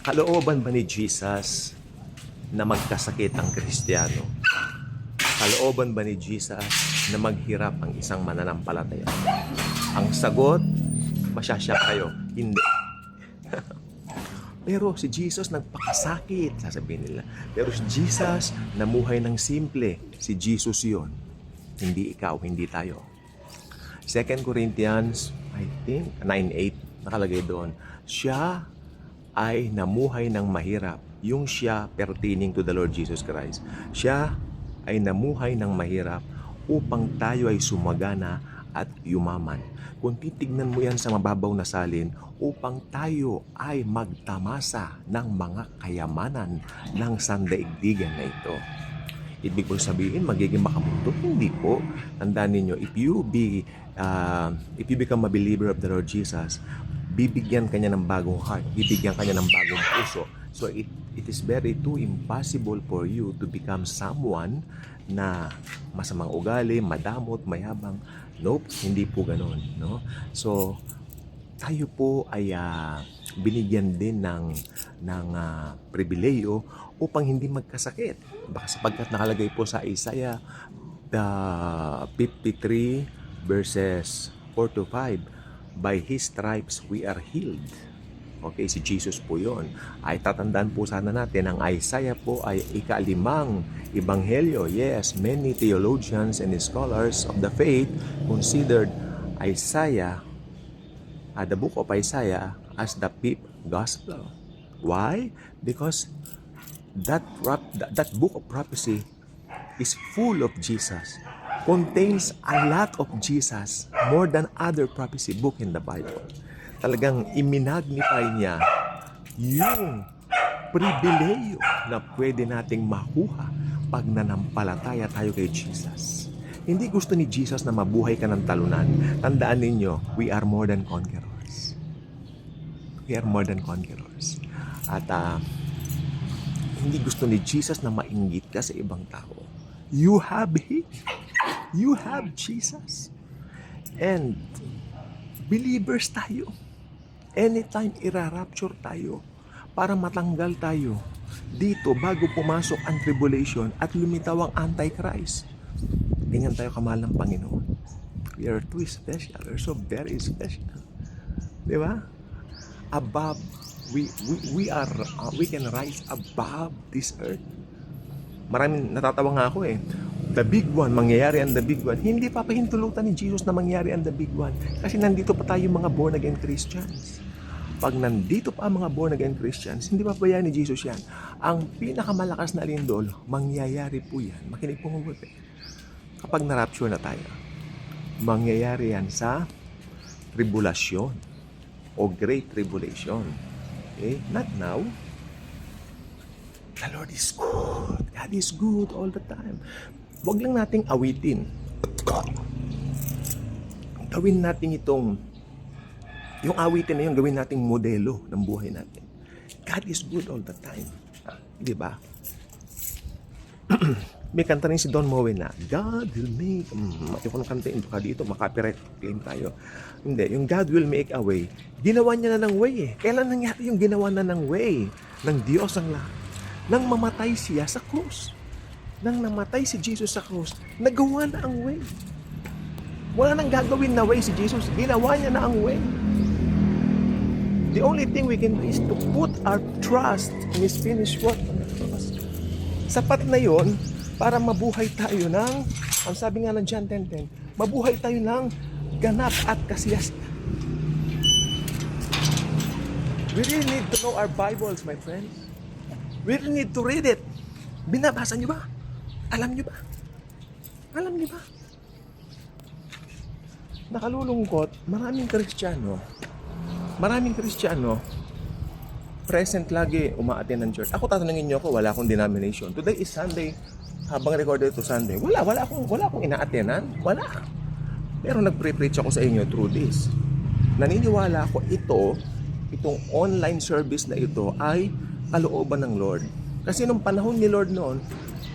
Kalooban ba ni Jesus na magkasakit ang Kristiyano? Kalooban ba ni Jesus na maghirap ang isang mananampalataya? Ang sagot, masyasyak kayo, hindi. Pero si Jesus nagpakasakit, sasabihin nila. Pero si Jesus namuhay ng simple. Si Jesus yon. Hindi ikaw, hindi tayo. 2 Corinthians, I think, 9.8, nakalagay doon. Siya ay namuhay ng mahirap. Yung siya pertaining to the Lord Jesus Christ. Siya ay namuhay ng mahirap upang tayo ay sumagana at yumaman. Kung titignan mo yan sa mababaw na salin, upang tayo ay magtamasa ng mga kayamanan ng sandaigdigan na ito. Ibig po sabihin, magiging makamundo? Hindi po. Tandaan ninyo, if you be, uh, if you become a believer of the Lord Jesus, bibigyan kanya ng bagong heart, bibigyan kanya ng bagong puso. So it, it is very too impossible for you to become someone na masamang ugali, madamot, mayabang. Nope, hindi po ganun. No? So, tayo po ay ah, binigyan din ng ng ah, pribileyo upang hindi magkasakit. Baka sapagkat nakalagay po sa Isaiah the 53 verses 4 to 5, by his stripes we are healed. Okay, si Jesus po yon. Ay tatandaan po sana natin, ang Isaiah po ay ikalimang ebanghelyo. Yes, many theologians and scholars of the faith considered Isaiah, uh, the book of Isaiah, as the fifth gospel. Why? Because that, that book of prophecy is full of Jesus, contains a lot of Jesus more than other prophecy book in the Bible. Talagang iminagnify niya yung pribileyo na pwede nating makuha pag nanampalataya tayo kay Jesus. Hindi gusto ni Jesus na mabuhay ka ng talunan. Tandaan ninyo, we are more than conquerors. We are more than conquerors. At ah, hindi gusto ni Jesus na mainggit ka sa ibang tao. You have Him. You have Jesus. And believers tayo. Anytime irarapture tayo para matanggal tayo dito bago pumasok ang tribulation at lumitaw ang Antichrist. Ganyan tayo kamahal ng Panginoon. We are too special. We're so very special. Di ba? Above, we, we, we are, uh, we can rise above this earth. Maraming natatawa nga ako eh. The big one, mangyayari ang the big one. Hindi papahintulutan ni Jesus na mangyari ang the big one. Kasi nandito pa tayo mga born again Christians. Pag nandito pa ang mga born again Christians, hindi pa bayaan ni Jesus yan. Ang pinakamalakas na lindol, mangyayari po yan. Makinig po mabuti. Kapag na-rapture na tayo, mangyayari yan sa tribulasyon o great tribulation. Okay? Not now. The Lord is good. God is good all the time. Huwag lang nating awitin. Gawin natin itong yung awitin na yun, gawin nating modelo ng buhay natin. God is good all the time. Di ba? May kanta rin si Don Moen na, God will make, mm, ayoko nang kantain ka dito, makapiright claim tayo. Hindi, yung God will make a way. Ginawa niya na ng way eh. Kailan nangyari yung ginawa na ng way ng Diyos ang lahat? Nang mamatay siya sa krus. Nang namatay si Jesus sa krus, nagawa na ang way. Wala nang gagawin na way si Jesus. Ginawa niya na ang way. The only thing we can do is to put our trust in His finished work on the cross. Sapat na yon para mabuhay tayo ng, ang sabi nga ng John 10.10, mabuhay tayo ng ganap at kasiyas. We really need to know our Bibles, my friends. We really need to read it. Binabasa niyo ba? Alam niyo ba? Alam niyo ba? Nakalulungkot, maraming Kristiyano, maraming Kristiyano, present lagi umaattend ng church. Ako tatanungin niyo ako, wala akong denomination. Today is Sunday. Habang recorded to Sunday, wala, wala akong, wala akong ina-attendan. Wala. Pero nagpre-preach ako sa inyo through this. Naniniwala ako ito, itong online service na ito ay kalooban ng Lord. Kasi nung panahon ni Lord noon,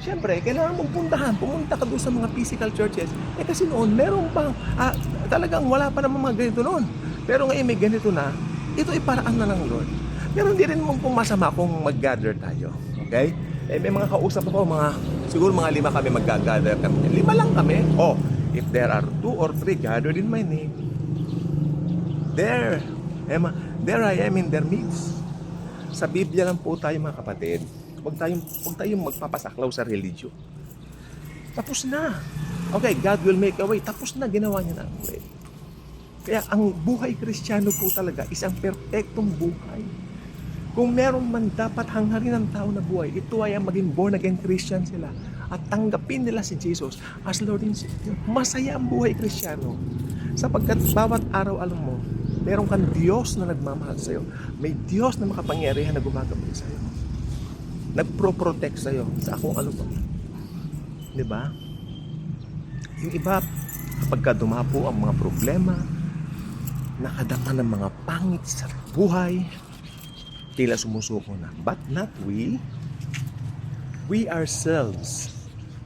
Siyempre, kailangan mong puntahan. Pumunta ka doon sa mga physical churches. Eh kasi noon, meron pang, ah, talagang wala pa naman mga ganito noon. Pero ngayon may ganito na, ito ay paraan na ng Lord. Pero hindi rin mo kung masama kung mag-gather tayo. Okay? Eh, may mga kausap ako, mga, siguro mga lima kami mag-gather kami. Lima lang kami. Oh, if there are two or three gathered in my name, there, Emma, there I am in their midst. Sa Biblia lang po tayo mga kapatid. Huwag tayong, huwag tayong magpapasaklaw sa religion. Tapos na. Okay, God will make a way. Tapos na, ginawa niya na ang way. Kaya ang buhay kristyano po talaga isang perpektong buhay. Kung meron man dapat hangharin ng tao na buhay, ito ay ang maging born again Christian sila at tanggapin nila si Jesus as Lord and Savior. Masaya ang buhay kristyano sapagkat bawat araw alam mo, meron kang Diyos na nagmamahal sa'yo. May Diyos na makapangyarihan na gumagabay sa'yo. Nagpro-protect sa'yo sa kung ano pa. Di ba? Yung iba, kapag ka dumapo ang mga problema, nakadama ng mga pangit sa buhay, tila sumusuko na. But not we. We ourselves.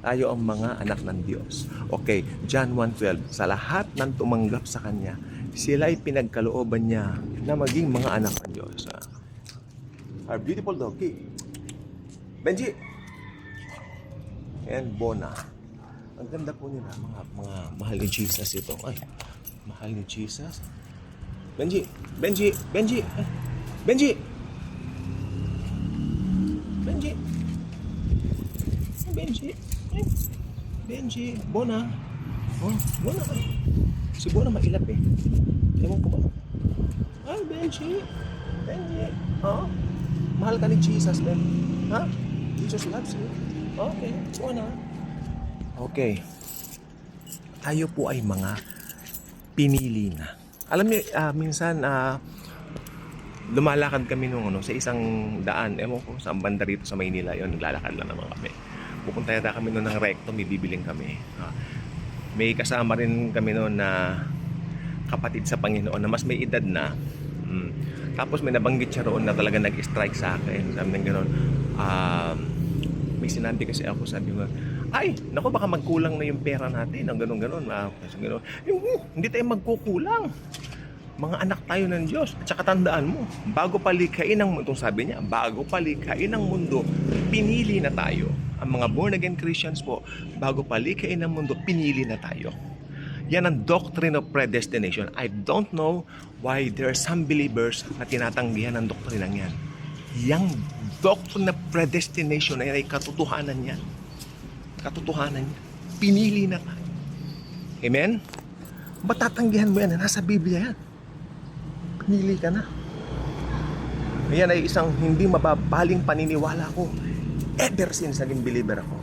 Tayo ang mga anak ng Diyos. Okay, John 1.12. Sa lahat ng tumanggap sa Kanya, sila ay pinagkalooban niya na maging mga anak ng Diyos. Ah. Our beautiful doggy. Benji! And Bona. Ang ganda po nila, mga, mga mahal ni Jesus ito. Ay, mahal ni Jesus. Benji! Benji! Benji! Ay, Benji! Benji! Ay, Benji! Ay, Benji! Bona! Oh, Bona! Si Bona mailap eh. Ewan ko ba? Ay, Benji! Benji! Oh, mahal ka ni Jesus, Ben. Ha? Jesus loves you. Okay, Bona. Okay. Tayo po ay mga pinili na. Alam niyo, ah, minsan ah, lumalakad kami nung ano, sa isang daan. Ewan ko, sa banda rito sa Maynila yon naglalakad lang naman kami. Pupunta yata kami noon ng recto, may bibiling kami. Ah, may kasama rin kami noon na kapatid sa Panginoon na mas may edad na. Mm. Tapos may nabanggit siya roon na talaga nag-strike sa akin. Sabi ng gano'n, um, may sinabi kasi ako, sabi ko, ay, naku, baka magkulang na yung pera natin, ang gano'n-gano'n. Ah, gano'n. Yung, uh, hindi tayo magkukulang. Mga anak tayo ng Diyos. At saka tandaan mo, bago palikhain ang mundo, sabi niya, bago palikhain ang mundo, pinili na tayo. Ang mga born again Christians po, bago palikhain ang mundo, pinili na tayo. Yan ang doctrine of predestination. I don't know why there are some believers na tinatanggihan ang doktrina yan. Yang doctrine of predestination ay katotohanan yan. Katotohanan yan. Pinili na ka. Amen? Matatanggihan mo yan. Nasa Biblia yan. Pinili ka na. Yan ay isang hindi mababaling paniniwala ko ever since naging believer ako.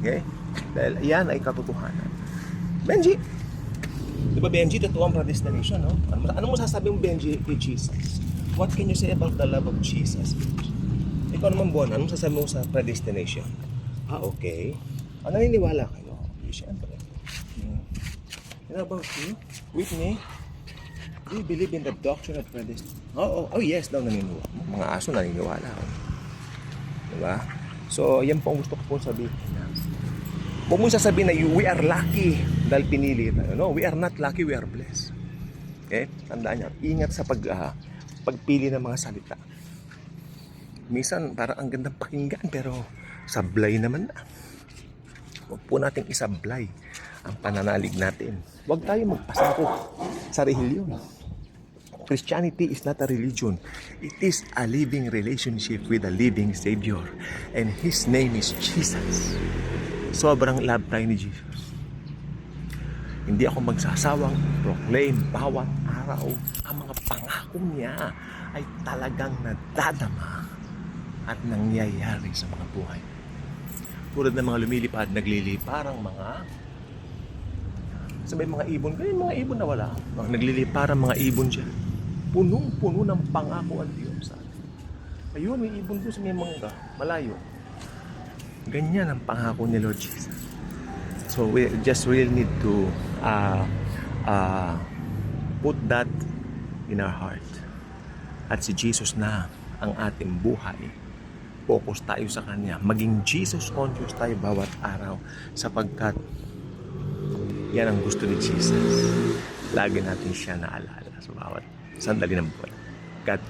Okay? Dahil yan ay katotohanan. Benji! Di ba Benji, totoo ang predestination, no? Ano, ano mo sasabi mo Benji kay Jesus? What can you say about the love of Jesus? Ikaw naman, Bon, anong sasabi mo sa predestination? Ah, okay. Ah, naniniwala kayo? Okay, syempre. Hmm. And about you? With me? Do you believe in the doctrine of predestination? Oh, oh, oh yes, daw naniniwala. Mga aso naniniwala. Oh. Diba? So, yan po ang gusto ko po sabihin. Huwag mo sasabihin na you- we are lucky dahil pinili tayo. No, we are not lucky, we are blessed. Okay? Tandaan niya, ingat sa pag, ah, pagpili ng mga salita. Minsan, parang ang gandang pakinggan, pero sablay naman na. Huwag po nating isablay ang pananalig natin. Huwag tayo magpasako sa relihiyon. Christianity is not a religion. It is a living relationship with a living Savior. And His name is Jesus. Sobrang love tayo ni Jesus. Hindi ako magsasawang proclaim bawat araw ang mga pangako niya ay talagang nadadama at nangyayari sa mga buhay. Tulad ng mga lumilipad, nagliliparang mga sa may mga ibon, ganyan mga ibon na wala. Nagliliparang mga ibon dyan. Punong-puno ng pangako ang Diyos sa atin. Ayun, may ibon doon sa may mangga, malayo. Ganyan ang pangako ni Lord Jesus. So we just really need to uh, uh, put that in our heart. At si Jesus na ang ating buhay. Focus tayo sa Kanya. Maging Jesus conscious tayo bawat araw sapagkat yan ang gusto ni Jesus. Lagi natin siya naalala sa bawat sandali ng buhay. God